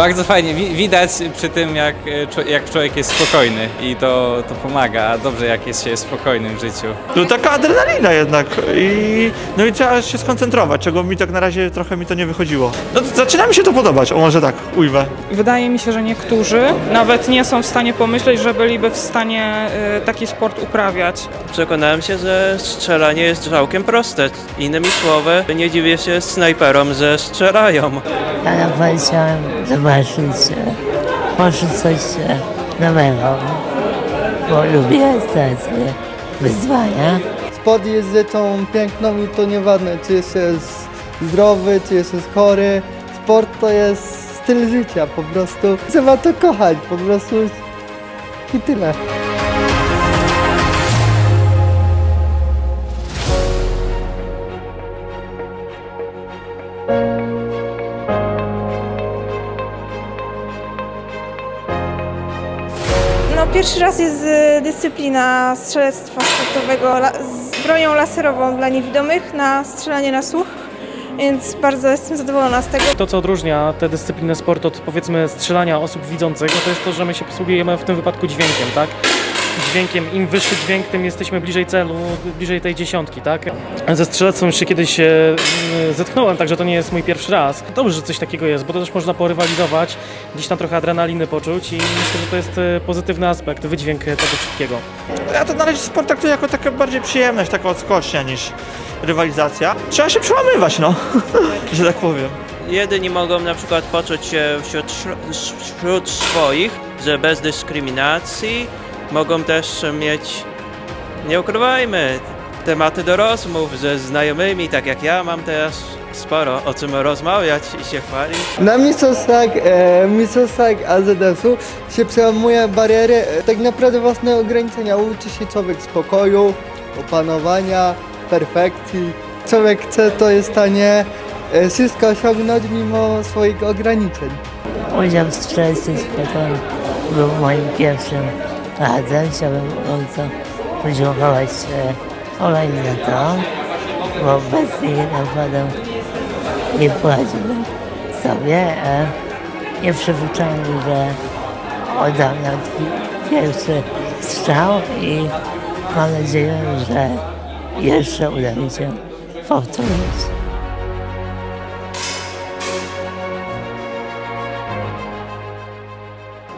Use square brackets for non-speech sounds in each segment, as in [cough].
Bardzo fajnie, wi- widać przy tym jak, e, jak człowiek jest spokojny i to, to pomaga, dobrze jak jest się spokojnym w życiu. No taka adrenalina jednak i no i trzeba się skoncentrować, czego mi tak na razie trochę mi to nie wychodziło. No to zaczyna mi się to podobać, o może tak, ujwę. Wydaje mi się, że niektórzy nawet nie są w stanie pomyśleć, że byliby w stanie y, taki sport uprawiać. Przekonałem się, że strzelanie jest całkiem proste. Innymi słowy, nie dziwię się snajperom, że strzelają. Ja naprawdę chciałem zobaczyć, e, może coś e, nowego, bo lubię takie wyzwania. Sport jest rzeczą piękną i to nieważne, czy jest się zdrowy, czy jest się chory. Sport to jest styl życia, po prostu trzeba to kochać, po prostu i tyle. Pierwszy raz jest y, dyscyplina strzelectwa sportowego z bronią laserową dla niewidomych na strzelanie na słuch, więc bardzo jestem zadowolona z tego. To, co odróżnia tę dyscyplinę sportu od powiedzmy strzelania osób widzących, no to jest to, że my się posługujemy w tym wypadku dźwiękiem, tak? Dźwiękiem, im wyższy dźwięk, tym jesteśmy bliżej celu, bliżej tej dziesiątki, tak? Ze strzelectwem już się kiedyś e, m, zetknąłem, także to nie jest mój pierwszy raz. Dobrze, że coś takiego jest, bo to też można porywalizować, gdzieś tam trochę adrenaliny poczuć i myślę, że to jest e, pozytywny aspekt, wydźwięk tego wszystkiego. Ja to na razie sport traktuję jako taka bardziej przyjemność, taka odskocznia niż rywalizacja. Trzeba się przełamywać, no, [laughs] że tak powiem. Jedyni mogą na przykład poczuć się wśród, wśród swoich, że bez dyskryminacji mogą też mieć, nie ukrywajmy, tematy do rozmów ze znajomymi, tak jak ja mam teraz sporo o czym rozmawiać i się chwalić. Na mistrzostwach, e, mistrzostwach AZS-u się przełamuje bariery, e, tak naprawdę własne ograniczenia. Uczy się człowiek spokoju, opanowania, perfekcji. Człowiek chce, to jest w stanie e, wszystko osiągnąć mimo swoich ograniczeń. Udział w strzelectwie sportowym był moim pierwszym razem. Chciałbym bardzo podziękować e, to, bo bez niej naprawdę nie poradziłbym sobie. E, nie przypuszczałem, że oddam nam pierwszy strzał i mam nadzieję, że jeszcze uda mi się powtórzyć.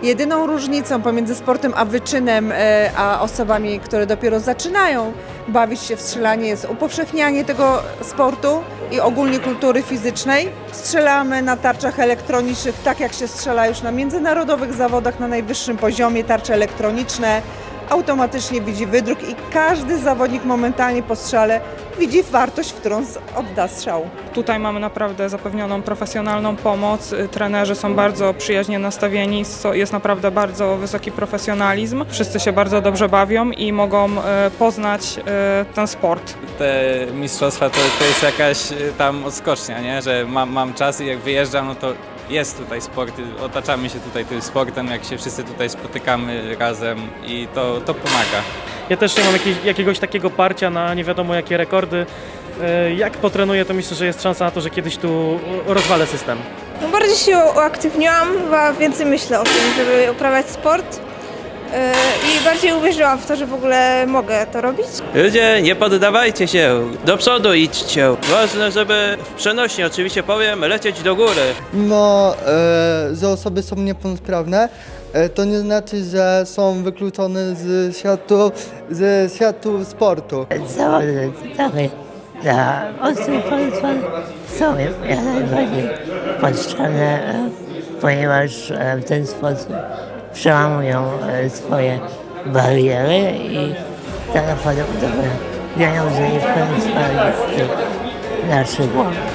Jedyną różnicą pomiędzy sportem a wyczynem, e, a osobami, które dopiero zaczynają bawić się w strzelanie jest upowszechnianie tego sportu i ogólnie kultury fizycznej. Strzelamy na tarczach elektronicznych, tak jak się strzela już na międzynarodowych zawodach na najwyższym poziomie, tarcze elektroniczne. Automatycznie widzi wydruk i każdy zawodnik momentalnie po strzale widzi wartość, w którą odda strzał. Tutaj mamy naprawdę zapewnioną profesjonalną pomoc. Y, Trenerzy są bardzo przyjaźnie nastawieni, jest naprawdę bardzo wysoki profesjonalizm. Wszyscy się bardzo dobrze bawią i mogą e, poznać e, ten sport. Te mistrzostwa to, to jest jakaś tam odskocznia, nie? że mam, mam czas i jak wyjeżdżam, no to jest tutaj sport, otaczamy się tutaj tym sportem, jak się wszyscy tutaj spotykamy razem i to, to pomaga. Ja też nie mam jakiej, jakiegoś takiego parcia na nie wiadomo jakie rekordy. E, Jak potrenuję, to myślę, że jest szansa na to, że kiedyś tu rozwalę system. No, bardziej się uaktywniłam, chyba więcej myślę o tym, żeby uprawiać sport yy, i bardziej uwierzyłam w to, że w ogóle mogę to robić. Ludzie, nie poddawajcie się, do przodu idźcie. Ważne, żeby w przenośnie oczywiście powiem, lecieć do góry. Mimo, e, że osoby są niepełnosprawne, e, to nie znaczy, że są wykluczone z światu, ze światu sportu. zawody takie dla osób są jak najbardziej potrzebne, e, ponieważ e, w ten sposób przełamują e, swoje bariery i tak naprawdę udowodniają, że jest naszych głowach.